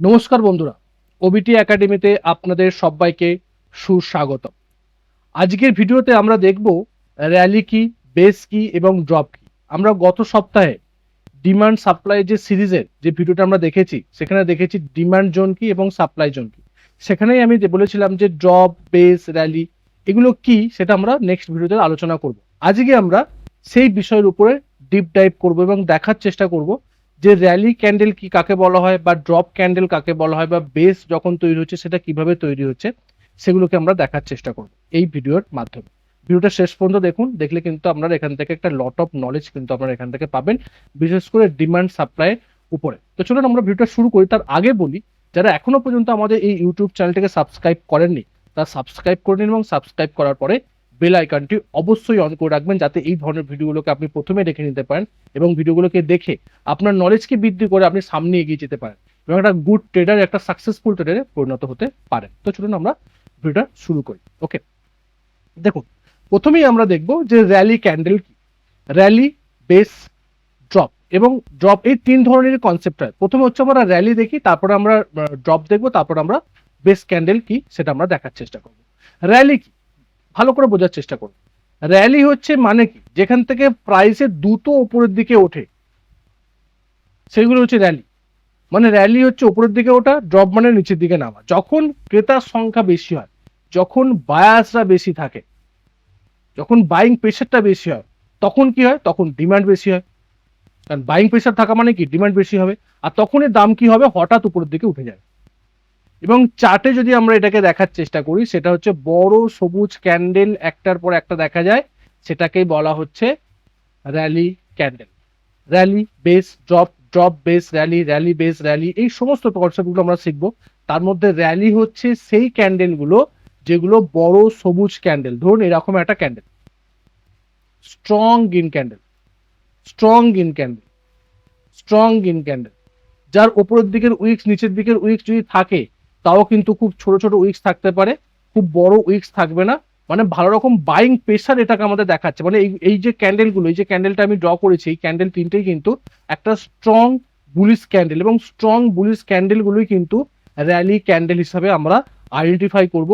নমস্কার বন্ধুরা ওবিটি একাডেমিতে আপনাদের সবাইকে সুস্বাগত আজকের ভিডিওতে আমরা দেখব র্যালি কি বেস কি এবং ড্রপ কি। আমরা গত সপ্তাহে ডিমান্ড সাপ্লাই যে সিরিজের যে ভিডিওটা আমরা দেখেছি, সেখানে দেখেছি ডিমান্ড জোন কি এবং সাপ্লাই জোন কি। সেখানেই আমি বলেছিলাম যে ড্রপ বেস র্যালি এগুলো কি সেটা আমরা নেক্সট ভিডিওতে আলোচনা করব। আজকে আমরা সেই বিষয়ের উপরে ডিপ ডাইভ করব এবং দেখার চেষ্টা করব যে র্যালি ক্যান্ডেল কি কাকে বলা হয় বা ড্রপ ক্যান্ডেল কাকে বলা হয় বা বেস যখন তৈরি হচ্ছে সেটা কীভাবে তৈরি হচ্ছে, সেগুলোকে আমরা দেখার চেষ্টা করব এই ভিডিওর মাধ্যমে। ভিডিওটা শেষ পর্যন্ত দেখুন, দেখলে কিন্তু আপনারা এখান থেকে একটা লট অফ নলেজ কিন্তু আপনারা এখান থেকে পাবেন, বিশেষ করে ডিমান্ড সাপ্লাই উপরে। তো চলুন আমরা ভিডিওটা শুরু করি। তার আগে বলি, যারা এখনও পর্যন্ত আমাদের এই ইউটিউব চ্যানেলটিকে সাবস্ক্রাইব করেননি, তারা সাবস্ক্রাইব করে নিন এবং সাবস্ক্রাইব করার পরে বেল আইকনটি অবশ্যই অন করে রাখবেন যাতে এই ধরনের ভিডিওগুলোকে আপনি প্রথমে দেখে নিতে পারেন এবং ভিডিওগুলোকে দেখে আপনার নলেজকে বৃদ্ধি করে আপনি সামনে এগিয়ে যেতে পারেন এবং একটা গুড ট্রেডার একটা সাকসেসফুল ট্রেডারে পরিণত হতে পারেন। তো চলুন আমরা ভিডিওটা শুরু করি। ওকে দেখুন, প্রথমেই আমরা দেখব যে র্যালি ক্যান্ডেল কি। র্যালি বেস ড্রপ এবং ড্রপ এই তিন ধরনের কনসেপ্ট হয়। প্রথমে হচ্ছে আমরা র্যালি দেখি, তারপরে আমরা ড্রপ দেখব, তারপর আমরা বেস ক্যান্ডেল কি সেটা আমরা দেখার চেষ্টা করব। র্যালি কি? ভালো করে বোঝার চেষ্টা করুন। র্যালি হচ্ছে মানে কি? যেখান থেকে প্রাইসে দ্রুত উপরের দিকে ওঠে সেগুলো হচ্ছে র্যালি মানে র্যালি হচ্ছে উপরের দিকে ওঠা ড্রপ মানে নিচের দিকে নামা। যখন ক্রেতার সংখ্যা বেশি হয়, যখন বায়াসরা বেশি থাকে, যখন বাইং প্রেশারটা বেশি হয়, তখন কি হয়? তখন ডিমান্ড বেশি হয়। কারণ বাইং প্রেশার থাকা মানে কি? ডিমান্ড বেশি হবে। আর তখনই দাম কি হবে? হঠাৎ উপরের দিকে উঠে যায়। এবং চার্টে যদি আমরা এটাকে দেখার চেষ্টা করি, সেটা হচ্ছে বড় সবুজ ক্যান্ডেল একটার পর একটা দেখা যায়। সেটাকেই বলা হচ্ছে rally candle rally base drop drop base rally rally base rally এই সমস্ত কনসেপ্টগুলো আমরা শিখব। তার মধ্যে র্যালি হচ্ছে সেই ক্যান্ডেলগুলো যেগুলো বড় সবুজ ক্যান্ডেল ধরুন এরকম একটা candle strong green candle strong green candle strong green candle যার উপরের দিকের উইক্স, নিচের দিকের উইক্স যদি থাকে তাও কিন্তু খুব ছোট ছোট উইক্স থাকতে পারে, খুব বড় উইক্স থাকবে না। মানে ভালো রকম বাইং প্রেশার এটাকে আমাদের দেখাচ্ছে। মানে এই এই যে ক্যান্ডেলগুলো এই যে ক্যান্ডেলটা আমি ড্র করেছি, এই ক্যান্ডেল তিনটেই কিন্তু একটা স্ট্রং বুলিশ ক্যান্ডেল এবং স্ট্রং বুলিশ ক্যান্ডেলগুলোই কিন্তু র্যালি ক্যান্ডেল হিসাবে আমরা আইডেন্টিফাই করব।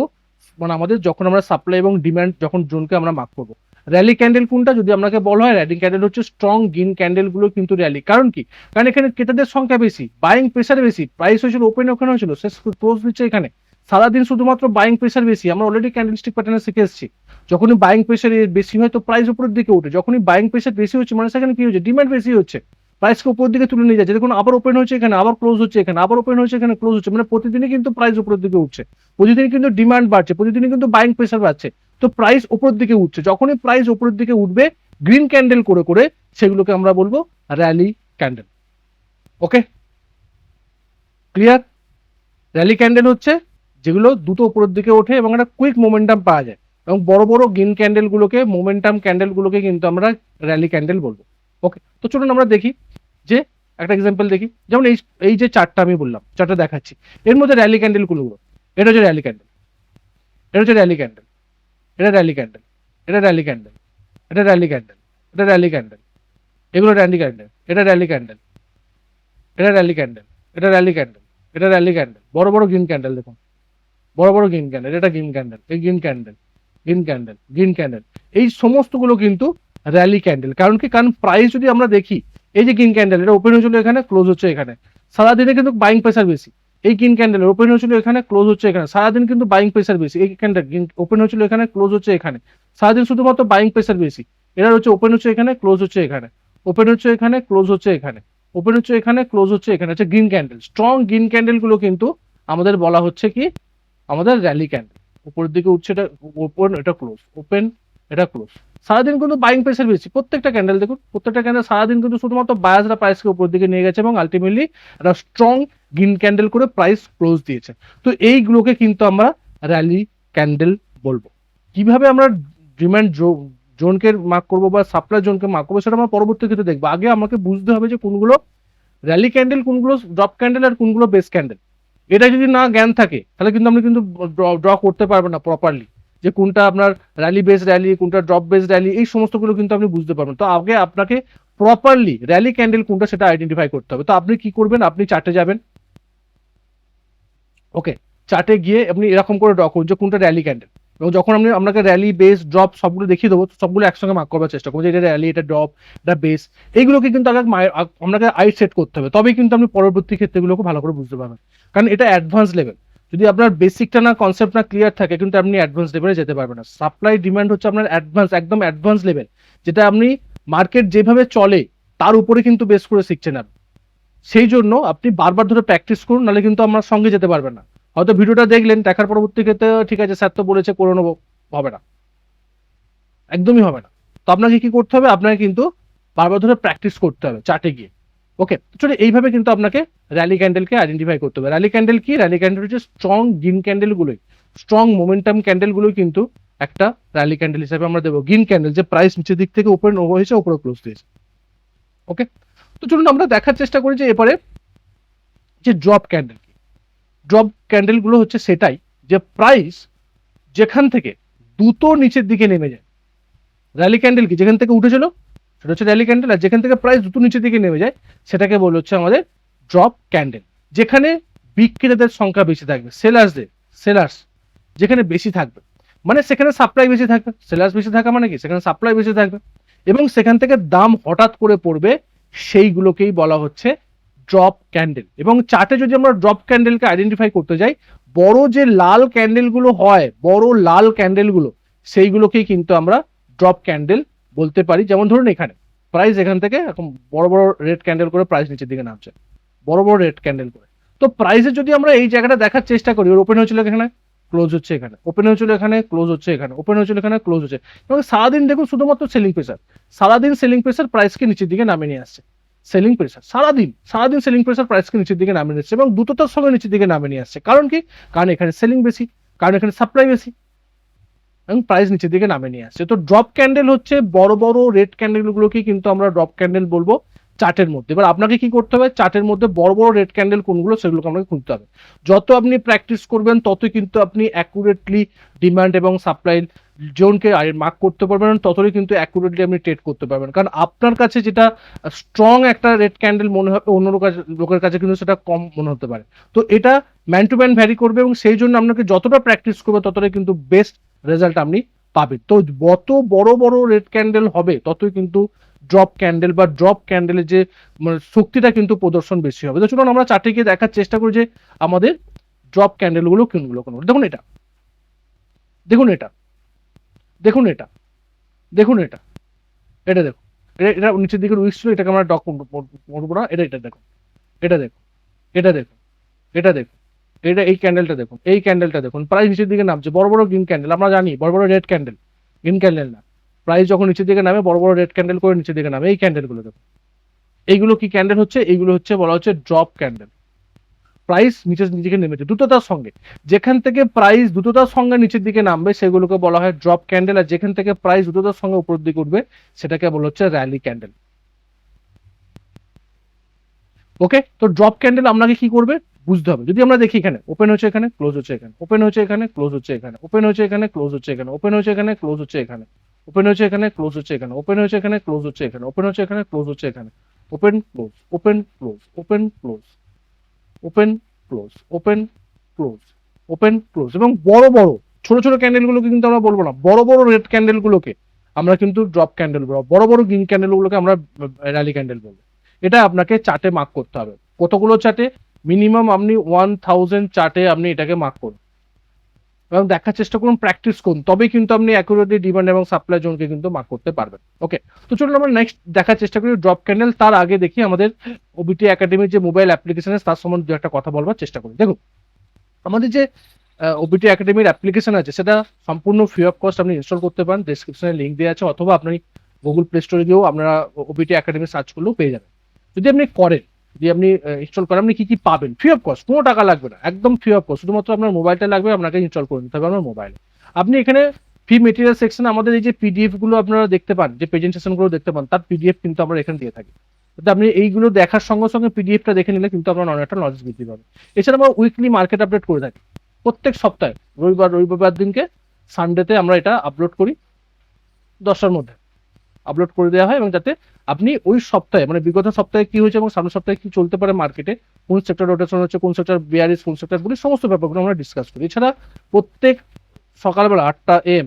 মানে আমাদের যখন আমরা সাপ্লাই এবং ডিমান্ড যখন জোনকে আমরা মার্ক করব। র্যালি ক্যান্ডেল কোনটা? যদি আপনাকে বলা হয় র্যালি ক্যান্ডেল হচ্ছে স্ট্রং গ্রিন ক্যান্ডেলগুলো কিন্তু র্যালি কারণ কি? কারণ এখানে ক্রেতাদের সংখ্যা বেশি বাইং প্রেশার বেশি প্রাইস হয়েছিল ওপেন ওখানে হয়েছিল, শেষ ক্লোজ দিচ্ছে এখানে। সারাদিন শুধুমাত্র বাইং প্রেশার বেশি, আমরা অলরেডি ক্যান্ডেলস্টিক প্যাটার্নে শিখে এসেছি। যখনই বাইং প্রেশার বেশি হয় তো প্রাইস উপরের দিকে ওঠে যখনই বাইং প্রেশার বেশি হচ্ছে মানে সেখানে কি হচ্ছে? ডিমান্ড বেশি হচ্ছে। প্রাইসকে উপর দিকে তুলে নিয়ে যাচ্ছে, দেখুন আবার ওপেন হচ্ছে এখানে, আবার ক্লোজ হচ্ছে এখানে, আবার ওপেন হচ্ছে এখানে ক্লোজ হচ্ছে মানে প্রতিদিনই কিন্তু প্রাইস উপরের দিকে উঠছে। প্রতিদিন কিন্তু ডিমান্ড বাড়ছে, প্রতিদিনই কিন্তু বাইং প্রেশার বাড়ছে। তো প্রাইস উপরের দিকে উঠছে। যখনই প্রাইস উপরের দিকে উঠবে গ্রিন ক্যান্ডেল করে করে সেগুলোকে আমরা বলব rally candle okay clear rally candle হচ্ছে যেগুলো দ্রুত উপরের দিকে ওঠে এবং একটা কুইক মোমেন্টাম পাওয়া যায়। এবং বড় বড় গ্রিন ক্যান্ডেলগুলোকে মোমেন্টাম ক্যান্ডেলগুলোকে কিন্তু আমরা র্যালি ক্যান্ডেল বলব। ওকে তো চলুন আমরা দেখি যে, একটা এক্সাম্পল দেখি। যেমন এই এই যে চারটা আমি বললাম চারটা দেখাচ্ছি। এর মধ্যে র্যালি ক্যান্ডেলগুলো এটা হচ্ছে র্যালি ক্যান্ডেল এটা হচ্ছে র্যালি ক্যান্ডেল এটা র্যালি ক্যান্ডেল এটা র্যালি ক্যান্ডেল এটা র্যালি ক্যান্ডেল এটা র্যালি ক্যান্ডেল এগুলো র্যালি ক্যান্ডেল এটা র্যালি ক্যান্ডেল এটা র্যালি ক্যান্ডেল এটা র্যালি ক্যান্ডেল এটা র্যালি ক্যান্ডেল বড় বড় গ্রিন ক্যান্ডেল দেখুন বড় বড় গ্রিন ক্যান্ডেল এটা গ্রিন ক্যান্ডেল এই green candle green candle green candle এই সমস্তগুলো কিন্তু র্যালি ক্যান্ডেল কারণ কি কারণ প্রাইস যদি আমরা দেখি এই যে গ্রিন ক্যান্ডেল এটা ওপেন হয়েছিল এখানে ক্লোজ হচ্ছে এখানে সারাদিনে কিন্তু বাইং প্রেশার বেশি এই গ্রিন ক্যান্ডেল ওপেন হয়েছিল এখানে ক্লোজ হচ্ছে এখানে। সারাদিন কিন্তু বাইং প্রেশার বেশি। এই ক্যান্ডেল ওপেন হয়েছিল এখানে ক্লোজ হচ্ছে এখানে। সারাদিন শুধুমাত্র বাইং প্রেশার বেশি। এটা হচ্ছে ওপেন হচ্ছে এখানে ক্লোজ হচ্ছে এখানে। ওপেন হচ্ছে এখানে ক্লোজ হচ্ছে এখানে। ওপেন হচ্ছে এখানে ক্লোজ হচ্ছে এখানে। হচ্ছে গ্রিন ক্যান্ডেল স্ট্রং গ্রিন ক্যান্ডেলগুলো কিন্তু আমাদের বলা হচ্ছে কি? আমাদের র্যালি ক্যান্ডেল উপরের দিকে উঠছে এটা ওপেন এটা ক্লোজ ওপেন এটা ক্লোজ সারাদিন কিন্তু বাইং প্রেশার বেশি। প্রত্যেকটা ক্যান্ডেল দেখুন, প্রত্যেকটা ক্যান্ডেল সারাদিন কিন্তু শুধুমাত্র বায়াসরা প্রাইসকে উপর দিকে নিয়ে গেছে এবং আলটিমেটলি একটা স্ট্রং গ্রিন ক্যান্ডেল করে প্রাইস ক্লোজ দিয়েছে। তো এইগুলোকে কিন্তু আমরা র্যালি ক্যান্ডেল বলব। কীভাবে আমরা ডিমান্ড জোনকে মার্ক করব বা সাপ্লাই জোনকে মার্ক করব সেটা আমরা পরবর্তী ক্ষেত্রে দেখব। আগে আমাকে বুঝতে হবে যে কোনগুলো র্যালি ক্যান্ডেল কোনগুলো ড্রপ ক্যান্ডেল আর কোনগুলো বেস ক্যান্ডেল এটা যদি না জ্ঞান থাকে, তাহলে কিন্তু আপনি কিন্তু ড্র করতে পারবেন না প্রপারলি যে কোনটা আপনার র্যালি বেস র্যালি কোনটা ড্রপ বেস র্যালি এই সমস্তগুলো কিন্তু আপনি বুঝতে পারবেন তো আগে আপনাকে প্রপারলি র্যালি ক্যান্ডেল কোনটা সেটা আইডেন্টিফাই করতে হবে। তো আপনি কি করবেন? আপনি চার্টে যাবেন। ওকে চার্টে গিয়ে আপনি এরকম করে ড্র করুন যে কোনটা র্যালি ক্যান্ডেল এবং যখন আপনি আপনাকে র্যালি বেস ড্রপ সবগুলো দেখিয়ে দেবো সবগুলো একসঙ্গে মার্ক করবার চেষ্টা করব যে এটা র্যালি এটা ড্রপ এটা বেস এইগুলোকে কিন্তু আগে আপনাকে আই সেট করতে হবে। তবেই কিন্তু আপনি পরবর্তী ক্ষেত্রেগুলোকে ভালো করে বুঝতে পারবেন। কারণ এটা অ্যাডভান্স লেভেল যদি আপনার বেসিকটা না কনসেপ্ট না ক্লিয়ার থাকে, কিন্তু আপনি অ্যাডভান্স লেভেলে যেতে পারবেন না। সাপ্লাই ডিমান্ড হচ্ছে আপনার অ্যাডভান্স একদম অ্যাডভান্স লেভেল যেটা আপনি মার্কেট যেভাবে চলে, তার উপরে কিন্তু বেস করে শিখছেন আপনি। সেই জন্য আপনি বারবার ধরে প্র্যাকটিস করুন, নাহলে কিন্তু আমার সঙ্গে যেতে পারবেন না। হয়তো ভিডিওটা দেখলেন, দেখার পরবর্তী ক্ষেত্রে, ঠিক আছে স্যার তো বলেছে, করে নেব, হবে না। একদমই হবে না। তো আপনাকে কি করতে হবে? আপনাকে কিন্তু বারবার ধরে প্র্যাকটিস করতে হবে চার্টে গিয়ে। ওকে চলে এইভাবে কিন্তু আপনাকে র্যালি ক্যান্ডেলকে আইডেন্টিফাই করতে হবে। র্যালি ক্যান্ডেল কি? র্যালি ক্যান্ডেল হচ্ছে স্ট্রং গ্রিন ক্যান্ডেলগুলোই স্ট্রং মোমেন্টাম ক্যান্ডেলগুলোই কিন্তু একটা র্যালি ক্যান্ডেল হিসাবে আমরা দেবো। গ্রিন ক্যান্ডেল যে প্রাইস নিচের দিক থেকে ওপেন হয়েছে, উপরে ক্লোজ দিয়েছে। ওকে তো চলুন আমরা দেখার চেষ্টা করি যে এবারে যে ড্রপ ক্যান্ডেল ড্রপ ক্যান্ডেলগুলো হচ্ছে সেটাই যে প্রাইস যেখান থেকে দ্রুত নিচের দিকে নেমে যায়। র্যালি ক্যান্ডেল কি? যেখান থেকে উঠেছিল, সেটা হচ্ছে র্যালি ক্যান্ডেল আর যেখান থেকে প্রাইস দ্রুত নিচের দিকে নেমে যায়, সেটাকে বলে হচ্ছে আমাদের ড্রপ ক্যান্ডেল যেখানে বিক্রেতাদের সংখ্যা বেশি থাকবে সেলার্সদের সেলার্স যেখানে বেশি থাকবে। মানে সেখানে সাপ্লাই বেশি থাকবে সেলার্স বেশি থাকা মানে কি? সেখানে সাপ্লাই বেশি থাকবে। এবং সেখান থেকে দাম হঠাৎ করে পড়বে সেইগুলোকেই বলা হচ্ছে ড্রপ ক্যান্ডেল এবং চার্টে যদি আমরা ড্রপ ক্যান্ডেলকে আইডেন্টিফাই করতে যাই, বড় যে লাল ক্যান্ডেলগুলো হয়, বড় লাল ক্যান্ডেলগুলো সেইগুলোকেই কিন্তু আমরা ড্রপ ক্যান্ডেল বলতে পারি। যেমন ধরুন এখানে প্রাইস এখান থেকে এখন বড় বড় রেড ক্যান্ডেল করে প্রাইস নিচের দিকে নামছে। বড় বড় রেড ক্যান্ডেল করে। তো প্রাইসে যদি আমরা এই জায়গাটা দেখার চেষ্টা করি, ওর ওপেন হয়েছিল এখানে ক্লোজ হচ্ছে এখানে। ওপেন হয়েছিল এখানে ক্লোজ হচ্ছে এখানে। ওপেন হয়েছিল এখানে ক্লোজ হচ্ছে। এবং সারাদিন দেখুন শুধুমাত্র সেলিং প্রেসার সারাদিন সেলিং প্রেসার প্রাইসকে নিচের দিকে নামিয়ে নিয়ে আসছে। সেলিং প্রেসার সারাদিন সারাদিন সেলিং প্রেসার প্রাইসকে নিচের দিকে নামিয়ে নিচ্ছে এবং দ্রুততার সঙ্গে নিচের দিকে নামিয়ে নিয়ে আসছে। কারণ কি? কারণ এখানে সেলিং বেশি, কারণ এখানে সাপ্লাই বেশি এবং প্রাইস নিচের দিকে নামে নিয়ে আসছে। তো ড্রপ ক্যান্ডেল হচ্ছে বড় বড় রেড ক্যান্ডেলগুলোকে কিন্তু আমরা ড্রপ ক্যান্ডেল বলব। চার্টের মধ্যে। এবার আপনাকে কি করতে হবে? চার্টের মধ্যে বড় বড় রেড ক্যান্ডেল কোনগুলো সেগুলোকে আপনাকে খুঁজতে হবে। যত আপনি প্র্যাকটিস করবেন, ততই কিন্তু আপনি অ্যাকুরেটলি ডিমান্ড এবং সাপ্লাই জোনকে মার্ক করতে পারবেন ততই কিন্তু অ্যাকুরেটলি আপনি ট্রেড করতে পারবেন। কারণ আপনার কাছে যেটা স্ট্রং একটা রেড ক্যান্ডেল মনে হবে অন্য লোকের- কাছে কিন্তু সেটা কম মনে হতে পারে। তো এটা ম্যান টু ম্যান ভ্যারি করবে এবং সেই জন্য আপনাকে যতটা প্র্যাকটিস করবে, ততটাই কিন্তু বেস্ট রেজাল্ট আপনি পাবেন। তো যত বড় বড় রেড ক্যান্ডেল হবে, ততই কিন্তু ড্রপ ক্যান্ডেল বা ড্রপ ক্যান্ডেলের যে মানে শক্তিটা কিন্তু প্রদর্শন বেশি হবে। তো চলুন আমরা চারটে গিয়ে দেখার চেষ্টা করি যে আমাদের ড্রপ ক্যান্ডেলগুলো কোনগুলো কোনগুলো। দেখুন এটা। দেখুন এটা। দেখুন এটা। দেখুন এটা। এটা দেখুন। এটা নিচের দিকে উইস ছিল এটাকে আমরা ডক করব না এটা এটা দেখুন। এটা দেখুন। এটা দেখুন। এটা দেখুন। এটা এই ক্যান্ডেলটা দেখুন। এই ক্যান্ডেলটা দেখুন। প্রায় নিচের দিকে নামছে। বড় বড় গ্রিন ক্যান্ডেল আমরা জানি, বড় বড় রেড ক্যান্ডেল গ্রিন ক্যান্ডেল না। প্রাইস যখন নিচের দিকে নামে, বড় বড় রেড ক্যান্ডেল করে নিচের দিকে নামে, এই ক্যান্ডেলগুলো দেখুন। এইগুলো কি ক্যান্ডেল হচ্ছে? এইগুলো হচ্ছে বলা হচ্ছে ড্রপ ক্যান্ডেল প্রাইস নিচের দিকে নেমেছে। দ্রুততার সঙ্গে। যেখান থেকে প্রাইস দ্রুততার সঙ্গে নিচের দিকে নামবে, সেগুলোকে বলা হয় ড্রপ ক্যান্ডেল আর যেখান থেকে প্রাইস দ্রুততার সঙ্গে উপর দিকে উঠবে, সেটাকে বলা হচ্ছে র্যালি ক্যান্ডেল ওকে তো ড্রপ ক্যান্ডেল আপনাকে কি করবে? বুঝতে হবে। যদি আমরা দেখি এখানে ওপেন হচ্ছে এখানে ক্লোজ হচ্ছে এখানে ওপেন হচ্ছে এখানে ক্লোজ হচ্ছে এখানে ওপেন হচ্ছে এখানে ক্লোজ হচ্ছে এখানে ওপেন হচ্ছে এখানে ক্লোজ হচ্ছে এখানে। ওপেন হচ্ছে এখানে ক্লোজ হচ্ছে এখানে। ওপেন হচ্ছে এখানে ক্লোজ হচ্ছে এখানে। ওপেন হচ্ছে এখানে ক্লোজ হচ্ছে এখানে। Open close open close open close open close open close open close এবং বড় বড়, ছোট ছোট ক্যান্ডেলগুলোকে কিন্তু আমরা বলব না। বড় বড় রেড ক্যান্ডেলগুলোকে আমরা কিন্তু ড্রপ ক্যান্ডেল বলব। বড় বড় গ্রিন ক্যান্ডেলগুলোকে আমরা র্যালি ক্যান্ডেল বলব। এটা আপনাকে চার্টে মার্ক করতে হবে। কতগুলো চার্টে মিনিমাম আপনি ওয়ান থাউজেন্ড চার্টে আপনি এটাকে মার্ক করুন। এবং দেখার চেষ্টা করুন প্র্যাকটিস করুন। তবেই কিন্তু আপনি অ্যাকুরেটলি ডিমান্ড এবং সাপ্লাই জোনকে কিন্তু মার্ক করতে পারবেন। ওকে তো চলুন আমরা নেক্সট দেখার চেষ্টা করি ড্রপ ক্যান্ডেল তার আগে দেখি আমাদের ওবিটি একাডেমির যে মোবাইল অ্যাপ্লিকেশন তার সম্বন্ধে দু একটা কথা বলবার চেষ্টা করি। দেখুন, আমাদের যে ওবিটি একাডেমির অ্যাপ্লিকেশন আছে, সেটা সম্পূর্ণ ফ্রি অফ কস্ট আপনি ইনস্টল করতে পারেন। ডেসক্রিপশনে লিঙ্ক দেওয়া আছে, অথবা আপনি গুগল প্লে স্টোরে গিয়েও আপনারা ওবিটি একাডেমি সার্চ করলেও পেয়ে যাবেন। যদি আপনি করেন যদি আপনি ইনস্টল করেন, আপনি কি কি পাবেন? ফ্রি অফ কস্ট কোনো টাকা লাগবে না, একদম ফ্রি অফ কস্ট শুধুমাত্র আপনার মোবাইলটা লাগবে, আপনাকে ইনস্টল করে নিতে হবে আপনার মোবাইলে আপনি এখানে ফ্রি মেটেরিয়াল সেকশন আমাদের এই যে পিডিএফগুলো আপনারা দেখতে পান, যে প্রেজেন্টেশনগুলো দেখতে পান, তার পিডিএফ কিন্তু আমরা এখানে দিয়ে থাকি। আপনি এইগুলো দেখার সঙ্গে সঙ্গে পিডিএফটা দেখে নিলে কিন্তু আপনার অনেকটা নলেজ বৃদ্ধি পাবে। এছাড়া আমরা উইকলি মার্কেট আপডেট করে থাকি। প্রত্যেক সপ্তাহে, রবিবার রবিবার দিনকে সানডেতে আমরা এটা আপলোড করি, দশটার মধ্যে। আপলোড করে দেওয়া হয় এবং যাতে আপনি ওই সপ্তাহে মানে বিগত সপ্তাহে কি হয়েছে এবং সামনের সপ্তাহে কি চলতে পারে মার্কেটে কোন সেক্টর রোটেশন হচ্ছে, কোন সেক্টর বিয়ারিস কোন সেক্টর বলি সমস্ত ব্যাপারগুলো আমরা ডিসকাস করি। এছাড়া প্রত্যেক সকালবেলা আটটা এম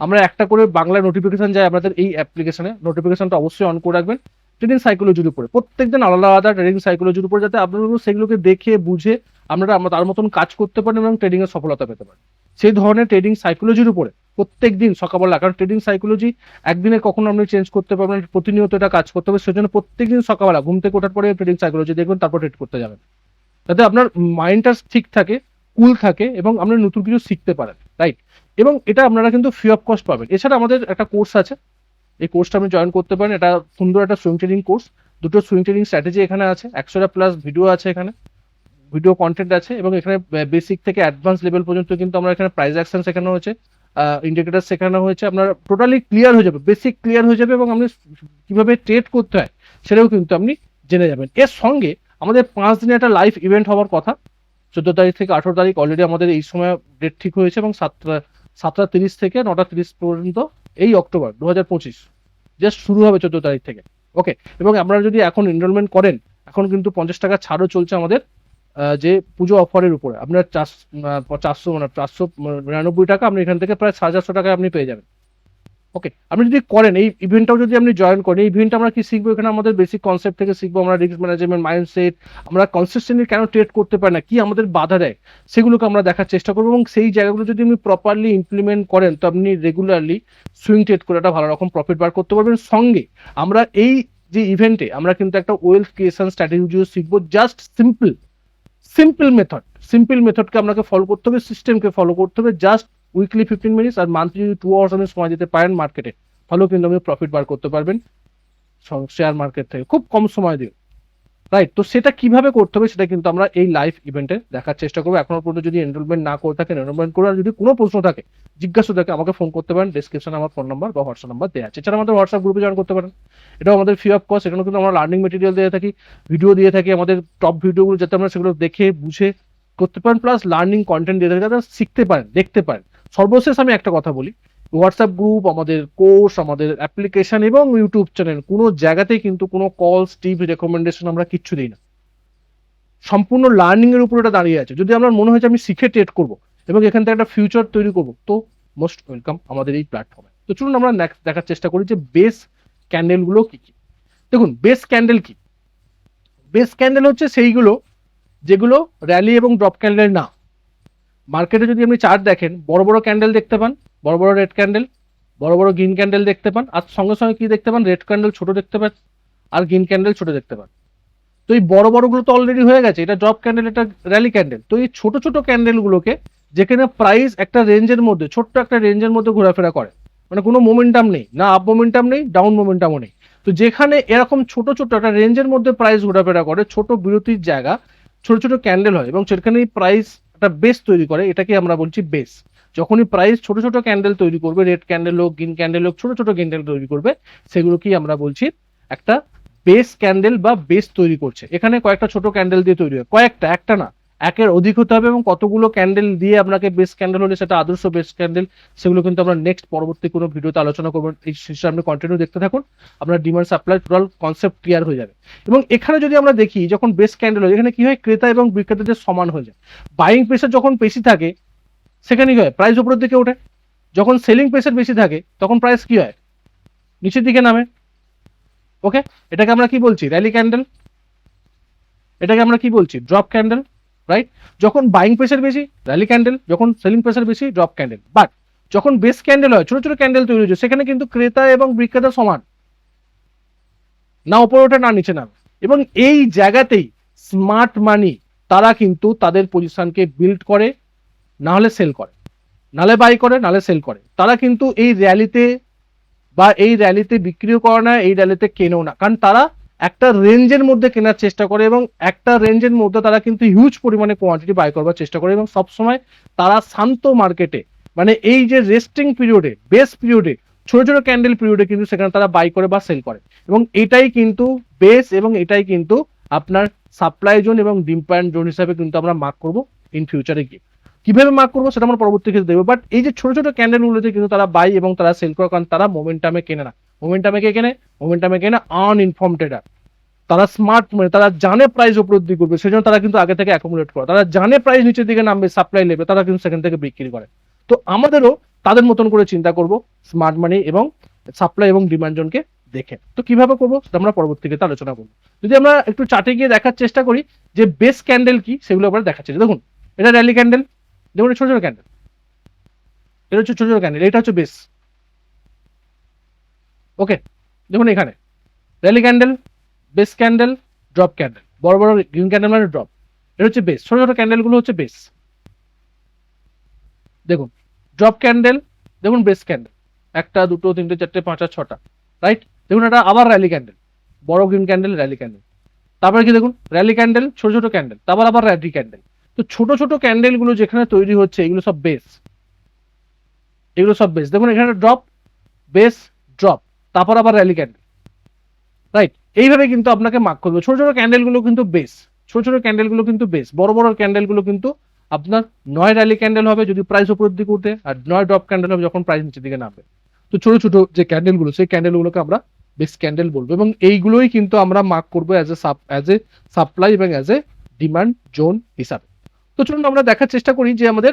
আমরা একটা করে বাংলা নোটিফিকেশন যায় আপনাদের এই অ্যাপ্লিকেশনে নোটিফিকেশনটা অবশ্যই অন করে রাখবেন। ট্রেডিং সাইকোলজির উপরে। প্রত্যেকদিন আলাদা আলাদা ট্রেডিং সাইকোলজির উপরে যাতে আপনারা সেগুলোকে দেখে, বুঝে আপনারা তার মতন কাজ করতে পারেন এবং ট্রেডিং সফলতা পেতে পারেন। সেই ধরনের ট্রেডিং সাইকোলজির উপরে প্রত্যেক দিন সকালবেলা, কারণ ট্রেডিং সাইকোলজি একদিনে কখনো আপনি চেঞ্জ করতে পারবেন প্রতিনিয়ত এটা কাজ করতে হবে, সেজন্য প্রত্যেক দিন সকালবেলা ঘুম থেকে ওঠার পরে ট্রেডিং সাইকোলজি দেখবেন, তারপর ট্রেড করতে যাবেন। যাতে আপনার মাইন্ডটা ঠিক থাকে কুল থাকে এবং আপনি নতুন কিছু শিখতে পারেন রাইট এবং এটা আপনারা কিন্তু ফ্রি অফ কস্ট পাবেন। এছাড়া আমাদের একটা কোর্স আছে, এই কোর্সটা আপনি জয়েন করতে পারেন, এটা সুন্দর একটা সুইং ট্রেনিং কোর্স দুটো সুইং ট্রেনিং স্ট্র্যাটেজি এখানে আছে, একশোটা প্লাস ভিডিও আছে এখানে। ভিডিও কন্টেন্ট আছে এবং এখানে বেসিক থেকে অ্যাডভান্স লেভেল পর্যন্ত কিন্তু আমরা এখানে প্রাইজ অ্যাকশন শেখানো হয়েছে। ইন্ডিকেটার শেখানো হয়েছে। আপনার টোটালি ক্লিয়ার হয়ে যাবে বেসিক ক্লিয়ার হয়ে যাবে এবং আপনি কীভাবে ট্রেড করতে হয় সেটাও কিন্তু আপনি জেনে যাবেন। এর সঙ্গে আমাদের পাঁচ দিনে একটা লাইভ ইভেন্ট হওয়ার কথা। চোদ্দ তারিখ থেকে আঠেরো তারিখ অলরেডি আমাদের এই সময় ডেট ঠিক হয়েছে এবং সাতটা সাতটা তিরিশ থেকে নটা তিরিশ পর্যন্ত এই অক্টোবর দু হাজার পঁচিশ জাস্ট শুরু হবে চোদ্দ তারিখ থেকে। ওকে এবং আপনারা যদি এখন এনরোলমেন্ট করেন, এখন কিন্তু পঞ্চাশ টাকা ছাড়ও চলছে আমাদের। যে পুজো অফারের উপরে, আপনার চার চারশো মানে চারশো, নিরানব্বই টাকা আপনি এখান থেকে প্রায় সাড়ে চারশো টাকায় আপনি পেয়ে যাবেন। ওকে আপনি যদি করেন, এই ইভেন্টটাও যদি আপনি জয়েন করেন, এই ইভেন্ট আমরা কি শিখব? এখানে আমাদের বেসিক কনসেপ্ট থেকে শিখব, আমরা রিস্ক ম্যানেজমেন্ট মাইন্ডসেট আমরা কনসিস্টেন্টলি কেন ট্রেড করতে পারি না, কি আমাদের বাধা দেয়, সেগুলোকে আমরা দেখার চেষ্টা করব এবং সেই জায়গাগুলো যদি আপনি প্রপারলি ইমপ্লিমেন্ট করেন, তো আপনি রেগুলারলি সুইং ট্রেড করে একটা ভালো রকম প্রফিট বার করতে পারবেন। সঙ্গে আমরা এই যে ইভেন্টে আমরা কিন্তু একটা ওয়েলথ ক্রিয়েশন স্ট্র্যাটেজিও শিখব just simple simple method simple মেথডকে আপনাকে ফলো করতে হবে সিস্টেমকে ফলো করতে হবে জাস্ট উইকলি ফিফটিন মিনিটস আর মান্থলি যদি টু আওয়ার্স আপনি সময় দিতে পারেন মার্কেটে তাহলেও কিন্তু আপনি প্রফিট বার করতে পারবেন শেয়ার মার্কেট থেকে, খুব কম সময় দিয়ে রাইট তো সেটা কীভাবে করতে হবে সেটা কিন্তু আমরা এই লাইভ ইভেন্টে দেখার চেষ্টা করব। এখনও পর্যন্ত যদি এনরোলমেন্ট না করে থাকেন এনরোলমেন্ট করে যদি কোনো প্রশ্ন থাকে, জিজ্ঞাসা থাকে, আমাকে ফোন করতে পারেন। ডিসক্রিপশনে আমার ফোন নাম্বার বা হোয়াটসঅ্যাপ নাম্বার দেওয়া আছে। এছাড়া আমাদের হোয়াটসঅ্যাপ গ্রুপে জয়েন করতে পারেন। এটাও আমাদের ফ্রি অফ কস্ট এখানে কিন্তু আমরা লার্নিং মেটেরিয়াল দিয়ে থাকি ভিডিও দিয়ে থাকি, আমাদের টপ ভিডিওগুলো যাতে আমরা সেগুলো দেখে, বুঝে করতে পারেন প্লাস লার্নিং কন্টেন্ট দিয়ে থাকি, যাতে শিখতে পারেন, দেখতে পারেন। সর্বশেষ আমি একটা কথা বলি হোয়াটসঅ্যাপ গ্রুপ আমাদের কোর্স আমাদের অ্যাপ্লিকেশন এবং ইউটিউব চ্যানেল কোনো জায়গাতেই কিন্তু কোনো কলস টিপস রেকমেন্ডেশন আমরা কিচ্ছু দিই না। সম্পূর্ণ লার্নিং এর উপর এটা দাঁড়িয়ে আছে। যদি আমার মনে হয় যে আমি শিখে ট্রেড করব এবং এখান থেকে একটা ফিউচার তৈরি করব, তো মোস্ট ওয়েলকাম আমাদের এই প্ল্যাটফর্মে তো চলুন আমরা দেখার চেষ্টা করি যে বেস ক্যান্ডেলগুলো কি কি। দেখুন বেস ক্যান্ডেল কি? বেস ক্যান্ডেল হচ্ছে সেইগুলো যেগুলো র্যালি এবং ড্রপ ক্যান্ডেল না। মার্কেটে যদি আপনি চার্ট দেখেন, বড় বড় ক্যান্ডেল দেখতে পান। বড় বড় রেড ক্যান্ডেল বড় বড় গ্রিন ক্যান্ডেল দেখতে পান, আর সঙ্গে সঙ্গে কি দেখতে পান? রেড ক্যান্ডেল ছোট দেখতে পান, আর গ্রিন ক্যান্ডেল ছোট দেখতে পান। তো এই বড় বড়গুলো তো অলরেডি হয়ে গেছে, এটা ড্রপ ক্যান্ডেল এটা র্যালি ক্যান্ডেল তো এই ছোট ছোট ক্যান্ডেলগুলোকে যেখানে প্রাইস একটা রেঞ্জের মধ্যে, ছোট্ট একটা রেঞ্জের মধ্যে ঘোরাফেরা করে। মানে কোনো মোমেন্টাম নেই, না আপ মোমেন্টাম নেই ডাউন মোমেন্টামও নেই। তো যেখানে এরকম ছোট ছোট একটা রেঞ্জের মধ্যে প্রাইস ঘোরাফেরা করে, ছোট বিরতির জায়গা, ছোট ছোট ক্যান্ডেল হয়, এবং সেখানেই প্রাইস একটা বেস তৈরি করে, এটাকে আমরা বলছি বেস যখনই প্রাইস ছোট ছোট ক্যান্ডেল তৈরি করবে রেড ক্যান্ডেল হোক গ্রিন ক্যান্ডেল হোক, ছোট ছোট ক্যান্ডেল তৈরি করবে, সেগুলোকেই আমরা বলছি একটা বেস ক্যান্ডেল বা বেস তৈরি করছে। এখানে কয়েকটা ছোট ক্যান্ডেল দিয়ে তৈরি হয়। কয়েকটা, একটা না। একের অধিক হতে হবে এবং কতগুলো ক্যান্ডেল দিয়ে আপনাকে বেস ক্যান্ডেল হলে সেটা আদর্শ বেস ক্যান্ডেল সেগুলো কিন্তু আমরা নেক্সট পরবর্তী কোনো ভিডিওতে আলোচনা করব। এই সেটা আপনি কন্টিনিউ দেখতে থাকুন। আপনার demand supply total concept clear হয়ে যাবে। এবং এখানে যদি আমরা দেখি, যখন বেস ক্যান্ডেল হয়, এখানে কি হয়? ক্রেতা এবং বিক্রেতাদের সমান হয়ে যায়। বাইং প্রেসার যখন বেশি থাকে সেখানে কি হয়? প্রাইস উপরের দিকে ওঠে। যখন সেলিং প্রেসার বেশি থাকে, তখন প্রাইস কি হয়? নিচের দিকে নামে। ওকে এটাকে আমরা কি বলছি? র্যালি ক্যান্ডেল এটাকে আমরা কি বলছি? ড্রপ ক্যান্ডেল রাইট যখন বাইং প্রেসার বেশি র্যালি ক্যান্ডেল যখন সেলিং প্রেসার বেশি ড্রপ ক্যান্ডেল বাট যখন বেস ক্যান্ডেল হয়, ছোট ছোট ক্যান্ডেল তৈরি হয়েছে সেখানে কিন্তু ক্রেতা এবং বিক্রেতা সমান। না উপরে ওঠে, না নিচে নামে। এবং এই জায়গাতেই স্মার্ট মানি তারা কিন্তু তাদের পজিশনকে বিল্ড করে না হলে সেল করে। নালে বাই করে নালে সেল করে। তারা কিন্তু এই র্যালিতে বা এই র্যালিতে বিক্রিও করে না, এই র্যালিতে কেনেও না। কারণ তারা একটা রেঞ্জের মধ্যে কেনার চেষ্টা করে এবং একটা রেঞ্জের মধ্যে তারা কিন্তু হিউজ পরিমাণে কোয়ান্টিটি বাই করবার চেষ্টা করে এবং সবসময় তারা শান্ত মার্কেটে মানে এই যে রেস্টিং পিরিয়ডে বেস পিরিয়ডে ছোট ছোট ক্যান্ডেল পিরিয়ডে কিন্তু সেখানে তারা বাই করে বা সেল করে। এবং এটাই কিন্তু বেস এবং এটাই কিন্তু আপনার সাপ্লাই জোন এবং ডিম্প্যান্ড জোন হিসাবে কিন্তু আমরা মার্ক করব ইন ফিউচারে গিয়ে। কীভাবে মার্ক করব সেটা আমরা পরবর্তী ক্ষেত্রে দেবো বাট এই যে ছোট ছোট ক্যান্ডেলগুলোতে কিন্তু তারা বাই এবং তারা সেল করে কারণ তারা মোমেন্টামে কেনে না। মোমেন্টামে কে কেনে? মোমেন্টামে কেনে আনইনফর্ম ট্রেডার তারা স্মার্ট মানে তারা জানে প্রাইস উপলব্ধি করবে সেই জন্য তারা কিন্তু আগে থেকে অ্যাকোমোডেট করে। তারা জানে প্রাইস নিচের দিকে নামবে সাপ্লাই নেবে, তারা কিন্তু সেখান থেকে বিক্রি করে। তো আমাদেরও তাদের মতন করে চিন্তা করব স্মার্ট মানি এবং সাপ্লাই এবং ডিমান্ড জোনকে দেখে। তো কীভাবে করব সেটা আমরা পরবর্তীতে আলোচনা করব। যদি আমরা একটু চাটে গিয়ে দেখার চেষ্টা করি যে বেস ক্যান্ডেল কি, সেগুলো আবার দেখাচ্ছি। দেখুন, এটা র্যালি ক্যান্ডেল দেখুন ছোট ছোট ক্যান্ডেল এটা হচ্ছে ছোট ছোট ক্যান্ডেল এটা হচ্ছে বেস ওকে দেখুন এখানে। Rally candle base candle drop candle বড় বড় গ্রিন ক্যান্ডেল মানে ড্রপ এটা হচ্ছে বেস ছোট ছোট ক্যান্ডেলগুলো হচ্ছে বেস দেখুন ড্রপ ক্যান্ডেল দেখুন বেস ক্যান্ডেল একটা, দুটো, তিনটে, চারটে, পাঁচটা, ছটা। রাইট দেখুন এটা আবার র্যালি ক্যান্ডেল বড় গ্রিন ক্যান্ডেল র্যালি ক্যান্ডেল তারপরে কি দেখুন? র্যালি ক্যান্ডেল ছোট ছোট ক্যান্ডেল তারপর আবার র্যালি ক্যান্ডেল তো ছোট ছোট ক্যান্ডেলগুলো যেখানে তৈরি হচ্ছে, এগুলো সব বেস এগুলো সব বেস দেখুন, এখানে ড্রপ বেস ড্রপ তারপর আবার র্যালি ক্যান্ডেল রাইট এইভাবে কিন্তু আপনাকে মার্ক করবে। ছোট ছোট ক্যান্ডেলগুলো কিন্তু বেস ছোট ছোট ক্যান্ডেলগুলো কিন্তু বেস বড় বড় ক্যান্ডেলগুলো কিন্তু আপনার নয় র্যালি ক্যান্ডেল হবে যদি প্রাইস উপরের দিকে উঠে, আর নয় ড্রপ ক্যান্ডেল হবে যখন প্রাইস নিচের দিকে নামবে। তো ছোট ছোট যে ক্যান্ডেলগুলো সেই ক্যান্ডেলগুলোকে আমরা বেস ক্যান্ডেল বলব। এবং এইগুলোই কিন্তু আমরা মার্ক করব as a sup as a supply এবং অ্যাজ এ ডিমান্ড জোন হিসাবে। তো চলুন আমরা দেখার চেষ্টা করি যে আমাদের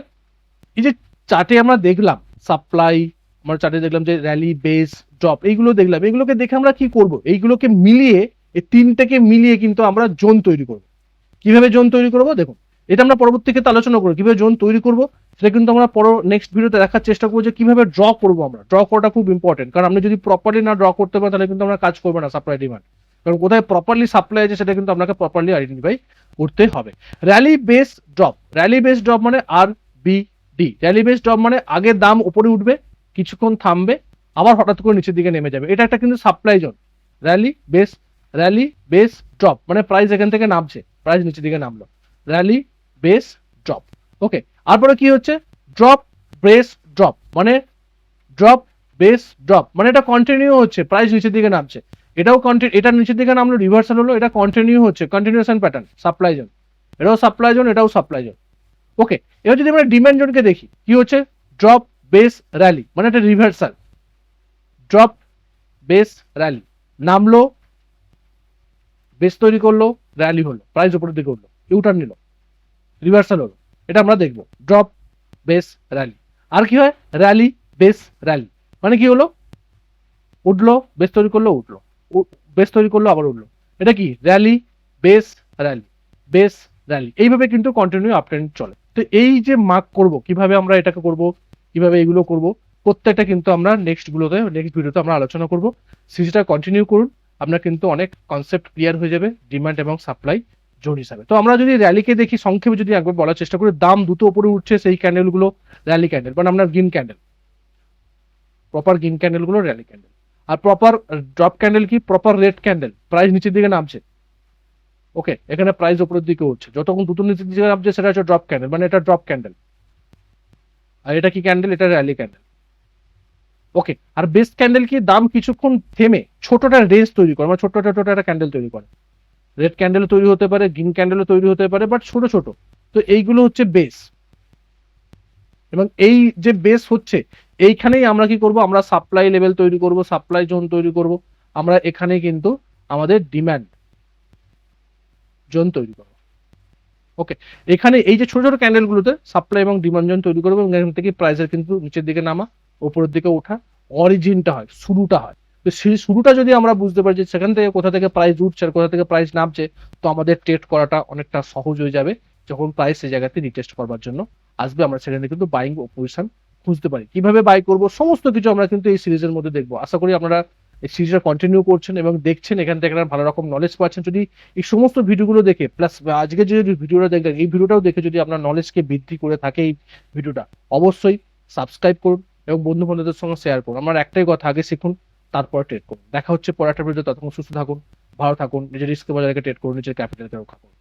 এই যে চার্টে আমরা দেখলাম সাপ্লাই আমরা চার্টে দেখলাম যে র্যালি বেস ড্রপ এইগুলো দেখলাম। এইগুলোকে দেখে আমরা কি করব? এইগুলোকে মিলিয়ে, এই তিনটাকে মিলিয়ে কিন্তু আমরা জোন তৈরি করব। কীভাবে জোন তৈরি করব? দেখুন, এটা আমরা পরবর্তী ক্ষেত্রে আলোচনা করব। কীভাবে জোন তৈরি করব? সেটা কিন্তু আমরা পর নেক্সট ভিডিওতে দেখার চেষ্টা করব যে কীভাবে ড্র করব আমরা। ড্র করাটা খুব ইম্পর্টেন্ট কারণ আমরা যদি প্রপারলি না ড্র করতে পারি তাহলে কিন্তু আমরা কাজ করব না সাপ্লাই ডিমান্ড কারণ কোথায় প্রপারলি সাপ্লাই আছে সেটা কিন্তু আপনাকে প্রপারলি আইডেন্টিফাই করতে হবে। Rally base drop rally base drop মানে R B D rally base drop মানে আগে দাম উপরে উঠবে, কিছুক্ষণ থামবে, আবার হঠাৎ করে নিচের দিকে নেমে যাবে। এটা একটা কিন্তু supply zone rally base rally base drop মানে প্রাইস এখান থেকে নামছে প্রাইস নিচের দিকে নামলো। র্যালি বেস ড্রপ ওকে তারপরে কি হচ্ছে? ড্রপ বেস ড্রপ মানে ড্রপ বেস ড্রপ মানে এটা কন্টিনিউ হচ্ছে প্রাইস নিচের দিকে নামছে। এটাও কন্টিনিউ এটা নিচের দিকে নামলো রিভার্সাল হলো, এটা কন্টিনিউ হচ্ছে কন্টিনিউশন প্যাটার্ন সাপ্লাই জোন এটাও সাপ্লাই জোন এটাও সাপ্লাই জোন ওকে এবার যদি আমরা ডিম্যান্ড জোনকে দেখি, কি হচ্ছে? ড্রপ বেস র্যালি মানে এটা রিভার্সাল ড্রপ বেস র্যালি নামলো বেস তৈরি করল র্যালি হলো প্রাইস উপরের দিকে উঠল ইউটার্ন নিল রিভার্সাল হলো, এটা আমরা দেখব ড্রপ বেস র্যালি আর কি হয়? র্যালি বেস র্যালি মানে কি হলো? উঠল বেস তৈরি করল, উঠল বেস তৈরি করল, আবার উঠল। এটা কি? Rally base rally base rally এইভাবে কিন্তু কন্টিনিউ আপ ট্রেন্ড চলে। তো এই যে মার্ক করব, কীভাবে আমরা এটাকে করব, কীভাবে এগুলো করব, প্রত্যেকটা কিন্তু আমরা নেক্সট গুলোতে নেক্সট ভিডিওতে আমরা আলোচনা করব। সিরিজটা কন্টিনিউ করুন, আপনার কিন্তু অনেক কনসেপ্ট ক্লিয়ার হয়ে যাবে ডিমান্ড এবং সাপ্লাই জোন হিসাবে। তো আমরা যদি র্যালিকে দেখি, সংক্ষেপে যদি একবার বলার চেষ্টা করি, দাম দুটো উপরে উঠছে সেই ক্যান্ডেলগুলো র্যালি ক্যান্ডেল মানে আপনার গ্রিন ক্যান্ডেল প্রপার গ্রিন ক্যান্ডেলগুলো র্যালি ক্যান্ডেল আর প্রপার ড্রপ ক্যান্ডেল কি? প্রপার রেড ক্যান্ডেল প্রাইস নিচের দিকে নামছে। ওকে এখানে প্রাইস উপরের দিকে উঠছে। যতক্ষণ দুটো নিচের দিকে নামছে, সেটা হচ্ছে ড্রপ ক্যান্ডেল মানে এটা ড্রপ ক্যান্ডেল আর এটা কি ক্যান্ডেল এটা র্যালি ক্যান্ডেল ওকে আর বেস্ট ক্যান্ডেল কি? দাম কিছুক্ষণ থেমে ছোটটা রেঞ্জ তৈরি করে মানে ছোটটা ছোট একটা ক্যান্ডেল তৈরি করে। রেড ক্যান্ডেল তৈরি হতে পারে গ্রিন ক্যান্ডেলও তৈরি হতে পারে বাট ছোট ছোট। তো এইগুলো হচ্ছে বেস এবং এই যে বেস হচ্ছে এইখানেই আমরা কি করব? আমরা সাপ্লাই লেভেল তৈরি করব সাপ্লাই জোন তৈরি করব। আমরা এখানে কিন্তু আমাদের ডিম্যান্ড জোন তৈরি করব। ওকে এখানে এই যে ছোট ছোট ক্যান্ডেলগুলোতে সাপ্লাই এবং ডিমান্ড জোন তৈরি করব এবং এখান থেকে প্রাইসের কিন্তু নিচের দিকে নামা, উপরের দিকে ওঠা অরিজিনটা হয়, শুরুটা হয়। তো সেই শুরুটা যদি আমরা বুঝতে পারি যে সেখান থেকে কোথা থেকে প্রাইস উঠছে আর কোথা থেকে প্রাইস নামছে, তো আমাদের ট্রেড করাটা অনেকটা সহজ হয়ে যাবে। যখন প্রাইস সেই জায়গাতে রিটেস্ট করবার জন্য আসবে, আমরা সেখানে কিন্তু বাইং পজিশন খুঁজতে পারি। কীভাবে বাই করব? সমস্ত কিছু আমরা কিন্তু এই সিরিজের মধ্যে দেখব। আশা করি আপনারা এই সিরিজটা কন্টিনিউ করছেন এবং দেখছেন, এখান থেকে আপনারা ভালো রকম নলেজ পাচ্ছেন। যদি এই সমস্ত ভিডিওগুলো দেখে প্লাস আজকে যে ভিডিওটা দেখলেন, এই ভিডিওটাও দেখে যদি আপনার নলেজকে বৃদ্ধি করে থাকে এই ভিডিওটা, অবশ্যই সাবস্ক্রাইব করুন এবং বন্ধু বান্ধবদের সঙ্গে শেয়ার করুন। আমার একটাই কথা, আগে শিখুন, তারপর ট্রেড করুন। দেখা হচ্ছে পরে একটা ভিডিও ততক্ষণ সুস্থ থাকুন, ভালো থাকুন, নিজের রিস্ক বাজারকে ট্রেড করুন, নিজের ক্যাপিটালকে রক্ষা করুন।